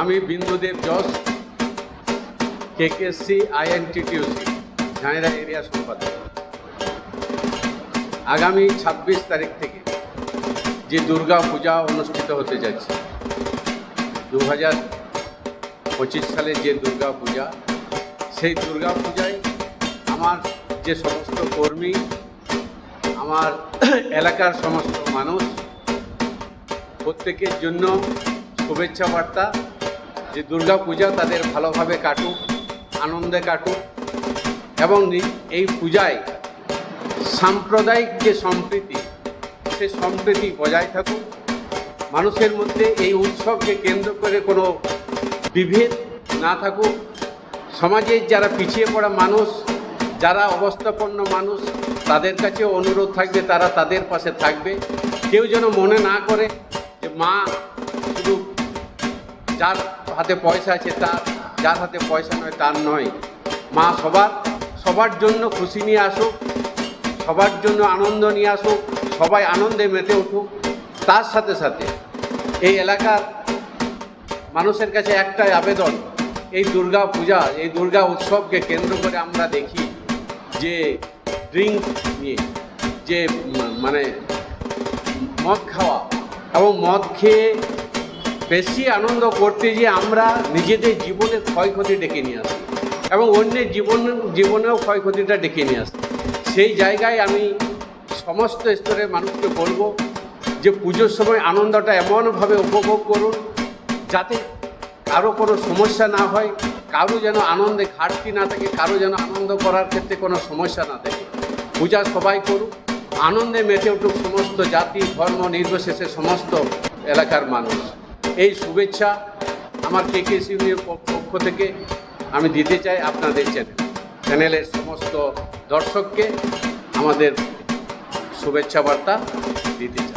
আমি বিন্দুদেব যশ কেকেসি আইএনটিটিউসি ঝাঁড়া এরিয়া সম্পাদক। আগামী ছাব্বিশ তারিখ থেকে যে দুর্গা পূজা অনুষ্ঠিত হতে যাচ্ছে দু হাজার পঁচিশ সালে যে দুর্গা পূজা, সেই দুর্গা পূজায় আমার যে সমস্ত কর্মী, আমার এলাকার সমস্ত মানুষ, প্রত্যেকের জন্য শুভেচ্ছা বার্তা যে দুর্গা পূজা তাদের ভালোভাবে কাটুক, আনন্দে কাটুক, এবং এই পূজায় সাম্প্রদায়িক যে সম্প্রীতি, সে সম্প্রীতি বজায় থাকুক। মানুষের মধ্যে এই উৎসবকে কেন্দ্র করে কোনো বিভেদ না থাকুক। সমাজের যারা পিছিয়ে পড়া মানুষ, যারা অবস্থাপন্ন মানুষ, তাদের কাছে অনুরোধ থাকবে, তারা তাদের পাশে থাকবে। কেউ যেন মনে না করে যে মা শুধু যার হাতে পয়সা আছে তার, যার হাতে পয়সা নয়, তার নয়। মা সবার সবার জন্য খুশি নিয়ে আসুক, সবার জন্য আনন্দ নিয়ে আসুক, সবাই আনন্দে মেতে উঠুক। তার সাথে সাথে এই এলাকার মানুষের কাছে একটাই আবেদন, এই দুর্গা পূজা, এই দুর্গা উৎসবকে কেন্দ্র করে আমরা দেখি যে ড্রিঙ্ক নিয়ে, যে মানে মদ খাওয়া এবং মদ খেয়ে বেশি আনন্দ করতে গিয়ে আমরা নিজেদের জীবনের ক্ষয়ক্ষতি ডেকে নিয়ে আসি এবং অন্যের জীবন, জীবনেও ক্ষয়ক্ষতিটা ডেকে নিয়ে আসি। সেই জায়গায় আমি সমস্ত স্তরের মানুষকে বলব যে পুজোর সময় আনন্দটা এমনভাবে উপভোগ করুন যাতে কারও কোনো সমস্যা না হয়, কারও যেন আনন্দে ঘাটতি না থাকে, কারও যেন আনন্দ করার ক্ষেত্রে কোনো সমস্যা না থাকে। পূজা সবাই করুক, আনন্দে মেতে উঠুক সমস্ত জাতি, ধর্ম, নির্বিশেষে সমস্ত এলাকার মানুষ। এই শুভেচ্ছা আমার কে কে পক্ষ থেকে আমি দিতে চাই আপনাদের চ্যানেল। চ্যানেলের সমস্ত দর্শককে আমাদের শুভেচ্ছা বার্তা দিতে চাই।